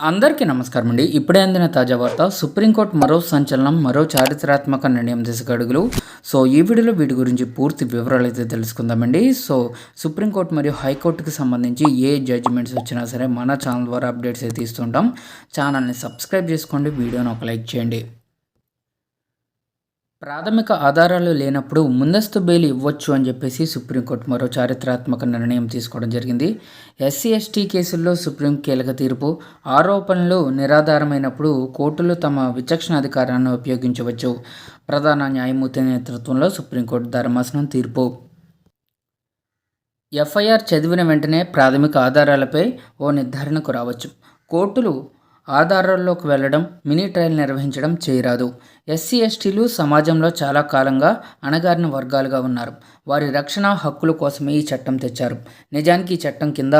అందరికీ నమస్కారం అండి ఇప్పుడే అందిన తాజా వార్త సుప్రీంకోర్టు మరో సంచలనం మరో చారిత్రాత్మక నిర్ణయం దిశగా అడుగులు. సో ఈ వీడియోలో వీటి గురించి పూర్తి వివరాలు అయితే తెలుసుకుందామండి. సో సుప్రీంకోర్టు మరియు హైకోర్టుకి సంబంధించి ఏ జడ్జిమెంట్స్ వచ్చినా సరే మన ఛానల్ ద్వారా అప్డేట్స్ అయితే ఇస్తుంటాం. ఛానల్ని సబ్స్క్రైబ్ చేసుకోండి వీడియోని ఒక లైక్ చేయండి. ప్రాథమిక ఆధారాలు లేనప్పుడు ముందస్తు బెయిల్ ఇవ్వచ్చు అని చెప్పేసి సుప్రీంకోర్టు మరో చారిత్రాత్మక నిర్ణయం తీసుకోవడం జరిగింది. ఎస్సీ ఎస్టీ కేసుల్లో సుప్రీం కీలక తీర్పు. ఆరోపణలు నిరాధారమైనప్పుడు కోర్టులు తమ విచక్షణ అధికారాన్ని ఉపయోగించవచ్చు. ప్రధాన న్యాయమూర్తి నేతృత్వంలో సుప్రీంకోర్టు ధర్మాసనం తీర్పు. ఎఫ్ఐఆర్ చదివిన వెంటనే ప్రాథమిక ఆధారాలపై ఓ నిర్ధారణకు రావచ్చు. కోర్టులు ఆధారాల్లోకి వెళ్ళడం మినీ ట్రయల్ నిర్వహించడం చేయరాదు. ఎస్సీ ఎస్టీలు సమాజంలో చాలా కాలంగా అణగారిన వర్గాలుగా ఉన్నారు. వారి రక్షణ హక్కుల కోసమే ఈ చట్టం తెచ్చారు. నిజానికి ఈ చట్టం కింద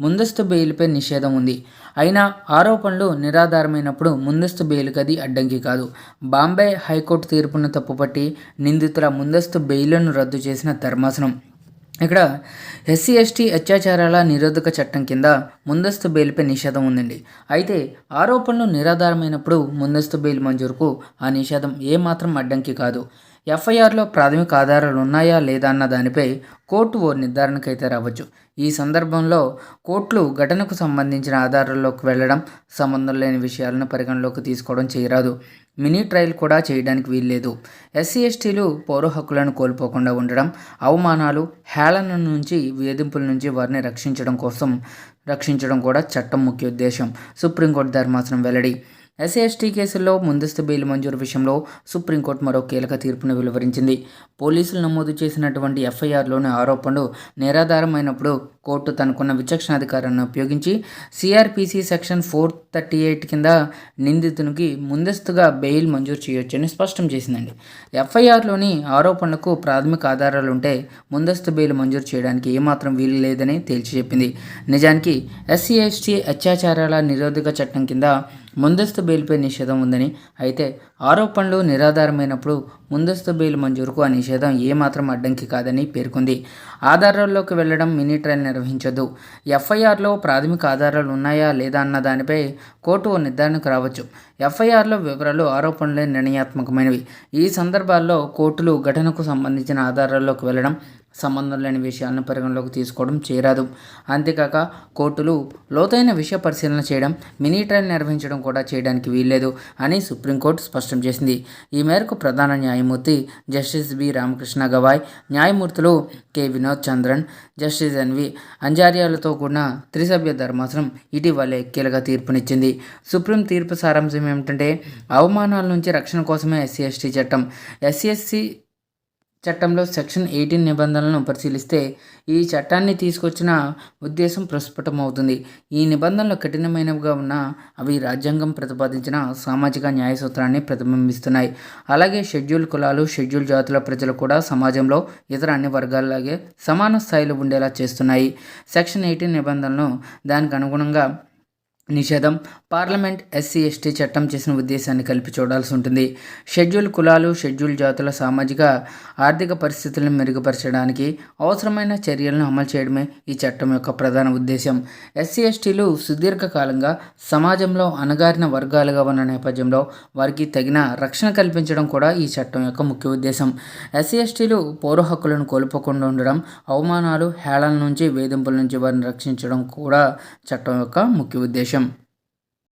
ముందస్తు బెయిల్పై నిషేధం ఉంది. అయినా ఆరోపణలు నిరాధారమైనప్పుడు ముందస్తు బెయిల్కి అది అడ్డంకి కాదు. బాంబే హైకోర్టు తీర్పును తప్పుపట్టి నిందితుల ముందస్తు బెయిల్ను రద్దు చేసిన ధర్మాసనం. ఇక్కడ ఎస్సీ ఎస్టీ అత్యాచారాల నిరోధక చట్టం కింద ముందస్తు బెయిల్పై నిషేధం ఉందండి. అయితే ఆరోపణలు నిరాధారమైనప్పుడు ముందస్తు బెయిల్ మంజూరుకు ఆ నిషేధం ఏమాత్రం అడ్డంకి కాదు. ఎఫ్ఐఆర్లో ప్రాథమిక ఆధారాలు ఉన్నాయా లేదా అన్న దానిపై కోర్టు ఓ నిర్ధారణకైతే రావచ్చు. ఈ సందర్భంలో కోర్టులు ఘటనకు సంబంధించిన ఆధారాల్లోకి వెళ్ళడం సంబంధం లేని విషయాలను పరిగణలోకి తీసుకోవడం చేయరాదు. మినీ ట్రయల్ కూడా చేయడానికి వీల్లేదు. ఎస్సీ ఎస్టీలు పౌర హక్కులను కోల్పోకుండా ఉండడం అవమానాలు హేళన నుంచి వేధింపుల నుంచి వారిని రక్షించడం కోసం రక్షించడం కూడా చట్టం ముఖ్య ఉద్దేశం. సుప్రీంకోర్టు ధర్మాసనం వెల్లడి. ఎస్సీ ఎస్టీ కేసుల్లో ముందస్తు బెయిల్ మంజూరు విషయంలో సుప్రీంకోర్టు మరో కీలక తీర్పును వెలువరించింది. పోలీసులు నమోదు చేసినటువంటి ఎఫ్ఐఆర్లోని ఆరోపణలు నిరాధారమైనప్పుడు కోర్టు తనకున్న విచక్షణాధికారాన్ని ఉపయోగించి CrPC section four thirty eight కింద నిందితునికి ముందస్తుగా బెయిల్ మంజూరు చేయొచ్చని స్పష్టం చేసిందండి. ఎఫ్ఐఆర్లోని ఆరోపణలకు ప్రాథమిక ఆధారాలు ఉంటే ముందస్తు బెయిల్ మంజూరు చేయడానికి ఏమాత్రం వీలు లేదని తేల్చి చెప్పింది. నిజానికి ఎస్సీ ఎస్టీ అత్యాచారాల నిరోధక చట్టం కింద ముందస్తు బెయిల్పై నిషేధం ఉందని. అయితే ఆరోపణలు నిరాధారమైనప్పుడు ముందస్తు బెయిల్ మంజూరుకు ఆ నిషేధం ఏమాత్రం అడ్డంకి కాదని పేర్కొంది. ఆధారాల్లోకి వెళ్ళడం మినీ ట్రయల్ నిర్వహించదు ఎఫ్ఐఆర్లో ప్రాథమిక ఆధారాలు ఉన్నాయా లేదా అన్న దానిపై కోర్టు ఓ నిర్ధారణకు రావచ్చు. ఎఫ్ఐఆర్లో వివరాలు ఆరోపణలే నిర్ణయాత్మకమైనవి. ఈ సందర్భాల్లో కోర్టులు ఘటనకు సంబంధించిన ఆధారాల్లోకి వెళ్ళడం సంబంధం లేని విషయాలను పరిగణలోకి తీసుకోవడం చేరాదు అంతేకాక కోర్టులు లోతైన విషయ పరిశీలన చేయడం మినీ ట్రయల్ నిర్వహించడం కూడా చేయడానికి వీల్లేదు అని సుప్రీంకోర్టు స్పష్టం చేసింది. ఈ మేరకు ప్రధాన న్యాయమూర్తి జస్టిస్ బి. రామకృష్ణ గవాయ్ న్యాయమూర్తులు K. Vinod Chandran justice N అంజారియాలతో కూడిన త్రిసభ్య ధర్మాసనం ఇటీవలే కీలక తీర్పునిచ్చింది. సుప్రీం తీర్పు సారాంశం ఏమిటంటే అవమానాల నుంచి రక్షణ కోసమే ఎస్సీ ఎస్టీ చట్టం. ఎస్సీ ఎస్సీ చట్టంలో సెక్షన్ ఎయిటీన్ నిబంధనలను పరిశీలిస్తే ఈ చట్టాన్ని తీసుకొచ్చిన ఉద్దేశం ప్రస్ఫుటమవుతుంది. ఈ నిబంధనలు కఠినమైనవిగా ఉన్న అవి రాజ్యాంగం ప్రతిపాదించిన సామాజిక న్యాయ సూత్రాన్ని ప్రతిబింబిస్తున్నాయి. అలాగే షెడ్యూల్ కులాలు షెడ్యూల్ జాతుల ప్రజలు కూడా సమాజంలో ఇతర అన్ని వర్గాలలాగే సమాన స్థాయిలో ఉండేలా చేస్తున్నాయి. సెక్షన్ ఎయిటీన్ నిబంధనలను దానికి అనుగుణంగా నిషేధం. పార్లమెంట్ ఎస్సీ ఎస్టీ చట్టం చేసిన ఉద్దేశాన్ని కలిపి చూడాల్సి ఉంటుంది. షెడ్యూల్ కులాలు షెడ్యూల్ జాతుల సామాజిక ఆర్థిక పరిస్థితులను మెరుగుపరచడానికి అవసరమైన చర్యలను అమలు చేయడమే ఈ చట్టం యొక్క ప్రధాన ఉద్దేశం ఎస్సీ ఎస్టీలు సుదీర్ఘకాలంగా సమాజంలో అణగారిన వర్గాలుగా ఉన్న నేపథ్యంలో వారికి తగిన రక్షణ కల్పించడం కూడా ఈ చట్టం యొక్క ముఖ్య ఉద్దేశం. ఎస్సీ ఎస్టీలు పౌర హక్కులను కోల్పోకుండా ఉండడం అవమానాలు హేళన నుంచి వేధింపుల నుంచి వారిని రక్షించడం కూడా చట్టం యొక్క ముఖ్య ఉద్దేశం